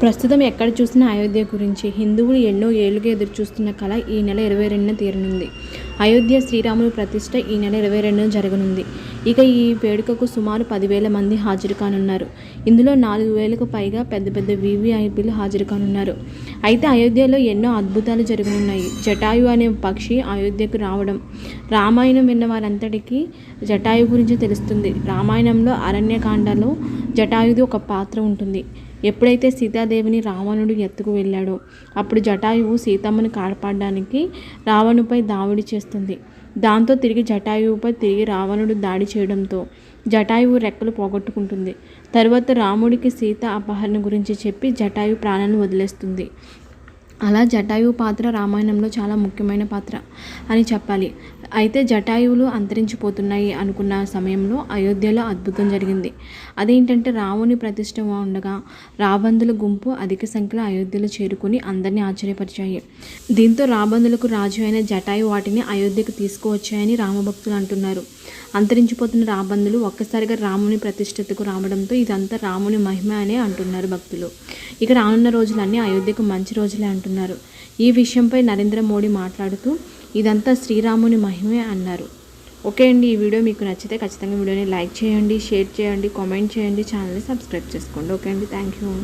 ప్రస్తుతం ఎక్కడ చూసినా అయోధ్య గురించి హిందువులు ఎన్నో ఏళ్ళుగా ఎదురుచూస్తున్న కళ ఈ నెల ఇరవై రెండున తీరనుంది. అయోధ్య శ్రీరాములు ప్రతిష్ట ఈ నెల ఇరవై రెండున జరగనుంది. ఇక ఈ వేడుకకు సుమారు పదివేల మంది హాజరు కానున్నారు ఇందులో నాలుగు వేలకు పైగా పెద్ద పెద్ద వీవీఐపీలు హాజరు కానున్నారు అయితే అయోధ్యలో ఎన్నో అద్భుతాలు జరగనున్నాయి. జటాయు అనే పక్షి అయోధ్యకు రావడం రామాయణం విన్న వారంతటికీ జటాయు గురించి తెలుస్తుంది. రామాయణంలో అరణ్యకాండలో జటాయుది ఒక పాత్ర ఉంటుంది. ఎప్పుడైతే సీతాదేవిని రావణుడు ఎత్తుకు వెళ్ళాడో అప్పుడు జటాయువు సీతమ్మను కాపాడడానికి రావణుపై దావుడి చేస్తుంది. దాంతో తిరిగి జటాయువుపై తిరిగి రావణుడు దాడి చేయడంతో జటాయువు రెక్కలు పోగొట్టుకుంటుంది. తరువాత రాముడికి సీత అపహరణ గురించి చెప్పి జటాయు ప్రాణాలను వదిలేస్తుంది. అలా జటాయువు పాత్ర రామాయణంలో చాలా ముఖ్యమైన పాత్ర అని చెప్పాలి. అయితే జటాయువులు అంతరించిపోతున్నాయి అనుకున్న సమయంలో అయోధ్యలో అద్భుతం జరిగింది. అదేంటంటే రాముని ప్రతిష్ట ఉండగా రాబందుల గుంపు అధిక సంఖ్యలో అయోధ్యలో చేరుకుని అందరినీ ఆశ్చర్యపరిచాయి. దీంతో రాబందులకు రాజు అయిన జటాయు వాటిని అయోధ్యకు తీసుకువచ్చాయని రామభక్తులు అంటున్నారు. అంతరించిపోతున్న రాబందులు ఒక్కసారిగా రాముని ప్రతిష్టతకు రావడంతో ఇదంతా రాముని మహిమ అనే అంటున్నారు భక్తులు. ఇక రానున్న రోజులన్నీ అయోధ్యకు మంచి రోజులే అంటున్నారు ఈ విషయంపై నరేంద్ర మోడీ మాట్లాడుతూ ఇదంతా శ్రీరాముని మహిమే అన్నారు. ఓకే అండి ఈ వీడియో మీకు నచ్చితే ఖచ్చితంగా వీడియోని లైక్ చేయండి షేర్ చేయండి కామెంట్ చేయండి ఛానల్ని సబ్స్క్రైబ్ చేసుకోండి. ఓకే అండి థ్యాంక్ యూ.